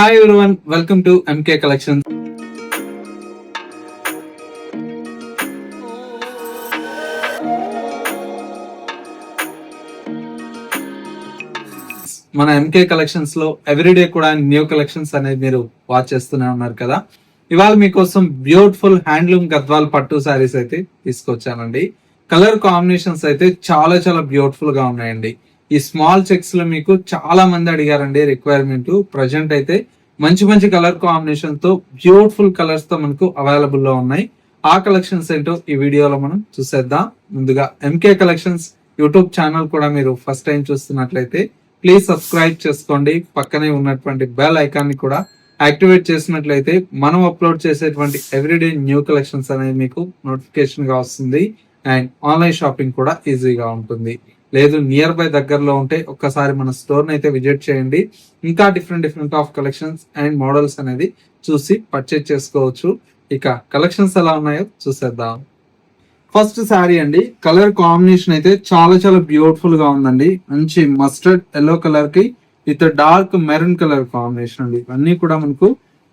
Hi everyone welcome to M K collection మన M K కలెక్షన్స్లో everyday కూడా న్యూ కలెక్షన్స్ అనేది మీరు వాచ్ చేస్తూనే ఉన్నారు కదా. ఇవాళ మీకోసం బ్యూటిఫుల్ హ్యాండ్లూమ్ గద్వాల్ పట్టు శారీస్ అయితే తీసుకొచ్చానండి. కలర్ కాంబినేషన్స్ అయితే చాలా చాలా బ్యూటిఫుల్గా ఉన్నాయండి. ఈ స్మాల్ చెక్స్లో మీకు చాలా మంది అడిగారండి రిక్వైర్మెంట్ ప్రజెంట్ అయితే మంచి మంచి కలర్ కాంబినేషన్తో బ్యూటిఫుల్ కలర్స్తో మనకు అవైలబుల్లో ఉన్నాయి. ఆ కలెక్షన్స్ ఏంటో ఈ వీడియోలో మనం చూసేద్దాం. ముందుగా ఎంకే కలెక్షన్స్ యూట్యూబ్ ఛానల్ కూడా మీరు ఫస్ట్ టైం చూస్తున్నట్లయితే ప్లీజ్ సబ్స్క్రైబ్ చేసుకోండి. పక్కనే ఉన్నటువంటి బెల్ ఐకాన్ని కూడా యాక్టివేట్ చేసినట్లయితే మనం అప్లోడ్ చేసేటువంటి ఎవ్రీడే న్యూ కలెక్షన్స్ అనేది మీకు నోటిఫికేషన్గా వస్తుంది. అండ్ ఆన్లైన్ షాపింగ్ కూడా ఈజీగా ఉంటుంది. లేదు నియర్ బై దగ్గరలో ఉంటే ఒక్కసారి మన స్టోర్ అయితే విజిట్ చేయండి. ఇంకా different different of collections and models అనేది చూసి పర్చేజ్ చేసుకోవచ్చు. ఇక కలెక్షన్స్ ఎలా ఉన్నాయో చూసేద్దాం. ఫస్ట్ శారీ అండి. కలర్ కాంబినేషన్ అయితే చాలా చాలా బ్యూటిఫుల్గా ఉందండి. మంచి మస్టర్డ్ ఎల్లో కలర్కి with dark maroon colour combination అండి. ఇవన్నీ కూడా మనకు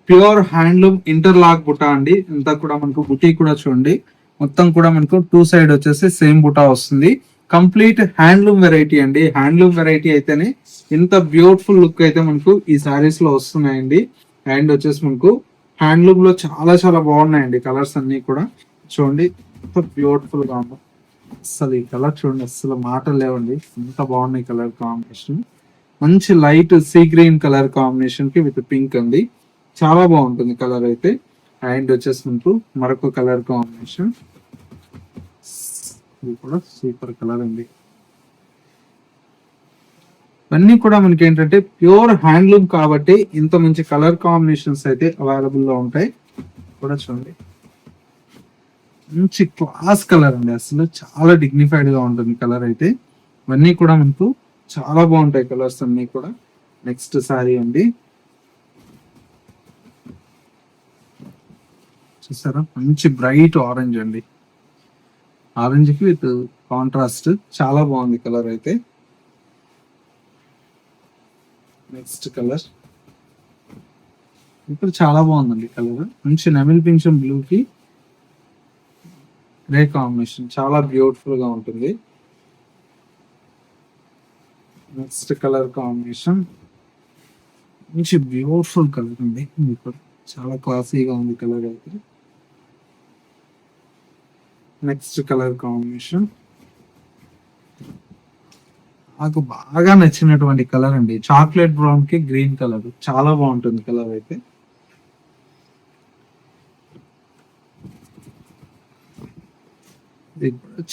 ప్యూర్ హ్యాండ్లూమ్ ఇంటర్లాక్ బుటా అండి. ఇంత కూడా మనకు బుటీ కూడా చూడండి. మొత్తం కూడా మనకు టూ సైడ్ వచ్చేసి సేమ్ బుటా వస్తుంది. కంప్లీట్ హ్యాండ్లూమ్ వెరైటీ అండి. హ్యాండ్లూమ్ వెరైటీ అయితేనే ఇంత బ్యూటిఫుల్ లుక్ అయితే మనకు ఈ సారీస్లో వస్తున్నాయండి. అండ్ వచ్చేసి మనకు హ్యాండ్లూమ్లో చాలా చాలా బాగున్నాయండి కలర్స్ అన్ని కూడా. చూడండి ఎంత బ్యూటిఫుల్గా ఉంది. అసలు ఈ కలర్ చూడండి అసలు మాటలు లేవండి. ఎంత బాగున్నాయి కలర్ కాంబినేషన్. మంచి లైట్ సీ గ్రీన్ కలర్ కాంబినేషన్కి విత్ పింక్ అండి. చాలా బాగుంటుంది కలర్ అయితే. అండ్ వచ్చేసి మనకు మరొక కలర్ కాంబినేషన్. ఇది కూడా సూపర్ కలర్ అండి. ఇవన్నీ కూడా మనకి ఏంటంటే ప్యూర్ హ్యాండ్లూమ్ కాబట్టి ఇంత మంచి కలర్ కాంబినేషన్స్ అయితే అవైలబుల్లో ఉంటాయి. కూడా చూడండి. మంచి క్లాస్ కలర్ అండి అసలు. చాలా డిగ్నిఫైడ్గా ఉంటుంది కలర్ అయితే. ఇవన్నీ కూడా మనకు చాలా బాగుంటాయి కలర్స్ అన్ని కూడా. నెక్స్ట్ సారీ అండి. చూసారా? మంచి బ్రైట్ ఆరెంజ్ అండి. ఆరెంజ్కి విత్ కాంట్రాస్ట్. చాలా బాగుంది కలర్ అయితే. Next colour. ఇప్పుడు చాలా బాగుందండి కలర్. మంచి నెమిల్ పింఛం బ్లూ కి గ్రే కాంబినేషన్. చాలా బ్యూటిఫుల్గా ఉంటుంది. Next colour combination. మంచి బ్యూటిఫుల్ కలర్ అండి. ఇప్పుడు చాలా క్లాసీగా ఉంది కలర్ అయితే. నెక్స్ట్ కలర్ కాంబినేషన్ నాకు బాగా నచ్చినటువంటి కలర్ అండి. చాక్లెట్ బ్రౌన్కి గ్రీన్ కలర్ చాలా బాగుంటుంది కలర్ అయితే.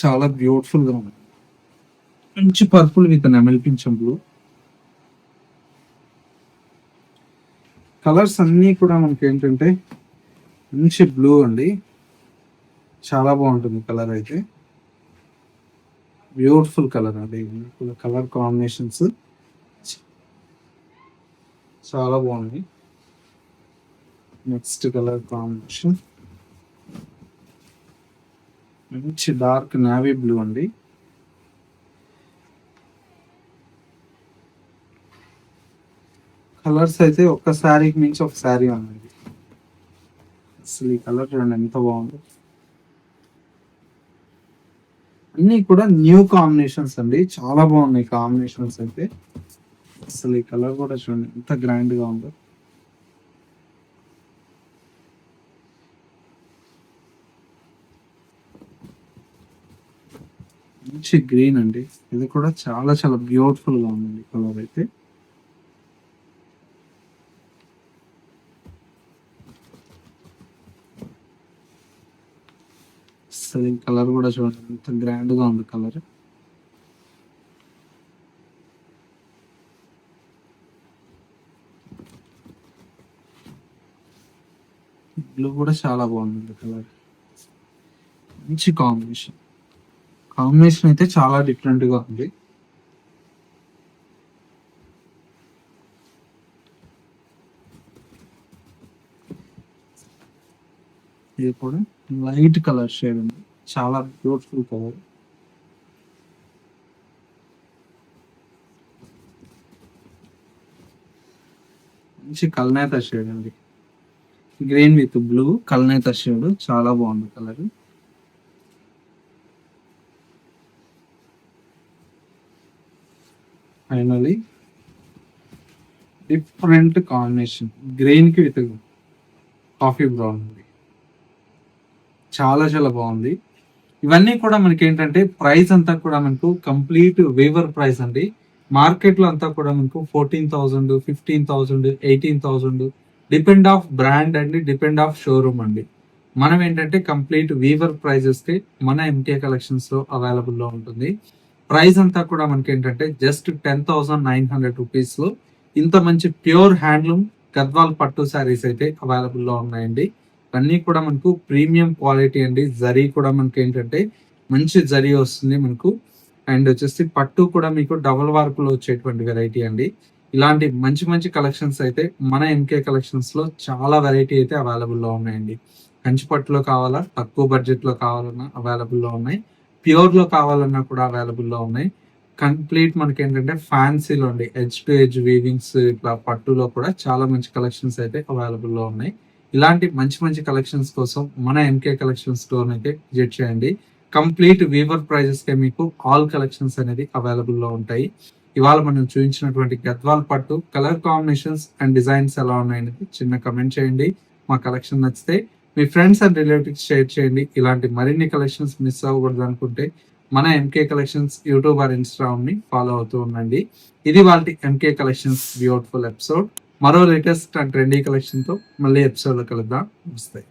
చాలా బ్యూటిఫుల్గా ఉంది. మంచి పర్పుల్ విత్ నెమల్పించం బ్లూ కలర్స్ అన్నీ కూడా మనకి ఏంటంటే మంచి బ్లూ అండి. చాలా బాగుంటుంది కలర్ అయితే. బ్యూటిఫుల్ కలర్ అండి. Colour combinations. చాలా బాగుంది. Next colour combination. మంచి డార్క్ నావీ బ్లూ అండి. కలర్స్ అయితే ఒక్క శారీకి మించి ఒక శారీ ఉంది అసలు ఈ కలర్ చూడండి ఎంత బాగుంది. అన్ని కూడా న్యూ కాంబినేషన్స్ అండి. చాలా బాగున్నాయి కాంబినేషన్స్ అయితే. అసలు ఈ కలర్ కూడా చూడండి ఎంత గ్రాండ్గా ఉందో. మంచి గ్రీన్ అండి. ఇది కూడా చాలా చాలా బ్యూటిఫుల్గా ఉందండి కలర్ అయితే. వస్తుంది. కలర్ కూడా చూడండి. ఎంత గ్రాండ్గా ఉంది కలర్. బ్లూ కూడా చాలా బాగుంది కలర్. మంచి కాంబినేషన్. కాంబినేషన్ అయితే చాలా డిఫరెంట్గా ఉంది. ఇది కూడా లైట్ కలర్ షేడ్ ఉంది. చాలా బ్యూటిఫుల్ కలర్. మంచి కల్నేత షేడ్ అండి. గ్రీన్ విత్ బ్లూ కల్నేత షేడ్ చాలా బాగుంది కలర్. ఫైనలీ డిఫరెంట్ కాంబినేషన్ గ్రీన్కి విత్ కాఫీ బ్రౌన్ ఉంది. చాలా చాలా బాగుంది. ఇవన్నీ కూడా మనకి ఏంటంటే ప్రైస్ అంతా కూడా మనకు కంప్లీట్ వేవర్ ప్రైస్ అండి. మార్కెట్లో అంతా కూడా మనకు fourteen thousand fifteen thousand eighteen thousand depend of brand అండి డిపెండ్ ఆఫ్ షోరూమ్ అండి. మనం ఏంటంటే కంప్లీట్ వీవర్ ప్రైజెస్కి మన ఎంకే కలెక్షన్స్లో అవైలబుల్లో ఉంటుంది. ప్రైస్ అంతా కూడా మనకి ఏంటంటే just ten thousand nine hundred రూపీస్లో ఇంత మంచి ప్యూర్ హ్యాండ్లూమ్ గద్వాల్ పట్టు శారీస్ అయితే అవైలబుల్లో ఉన్నాయండి. ఇవన్నీ కూడా మనకు ప్రీమియం క్వాలిటీ అండి. జరీ కూడా మనకి ఏంటంటే మంచి జరీ వస్తుంది మనకు. అండ్ వచ్చేసి పట్టు కూడా మీకు డబల్ వర్క్ వచ్చేటువంటి వెరైటీ అండి. ఇలాంటి మంచి మంచి కలెక్షన్స్ అయితే మన ఎంకే కలెక్షన్స్లో చాలా వెరైటీ అయితే అవైలబుల్లో ఉన్నాయండి. కంచి పట్టులో కావాలా తక్కువ బడ్జెట్లో కావాలన్నా అవైలబుల్లో ఉన్నాయి. ప్యూర్లో కావాలన్నా కూడా అవైలబుల్లో ఉన్నాయి. కంప్లీట్ మనకి ఏంటంటే ఫ్యాన్సీలో అండి. ఎడ్జ్ టు ఎడ్జ్ వీవింగ్స్ ఇట్లా పట్టులో కూడా చాలా మంచి కలెక్షన్స్ అయితే అవైలబుల్లో ఉన్నాయి. ఇలాంటి మంచి మంచి కలెక్షన్స్ కోసం మన ఎంకే కలెక్షన్ స్టోర్ అయితే విజిట్ చేయండి. కంప్లీట్ వీవర్ ప్రైజెస్కే మీకు ఆల్ కలెక్షన్స్ అనేది అవైలబుల్లో ఉంటాయి. ఇవాళ మనం చూపించినటువంటి గద్వాల్ పట్టు కలర్ కాంబినేషన్స్ అండ్ డిజైన్స్ ఎలా ఉన్నాయనేది చిన్న కమెంట్ చేయండి. మా కలెక్షన్ నచ్చితే మీ ఫ్రెండ్స్ అండ్ రిలేటివ్స్ షేర్ చేయండి. ఇలాంటి మరిన్ని కలెక్షన్స్ మిస్ అవ్వకూడదు అనుకుంటే మన M K collections YouTube or ఇన్స్టాగ్రామ్ని follow అవుతూ ఉండండి. ఇది వాళ్ళ M K collections beautiful episode మరో లేటెస్ట్ అండ్ ట్రెండీ కలెక్షన్తో మళ్ళీ ఎపిసోడ్లో కలుద్దాం. వస్తాయి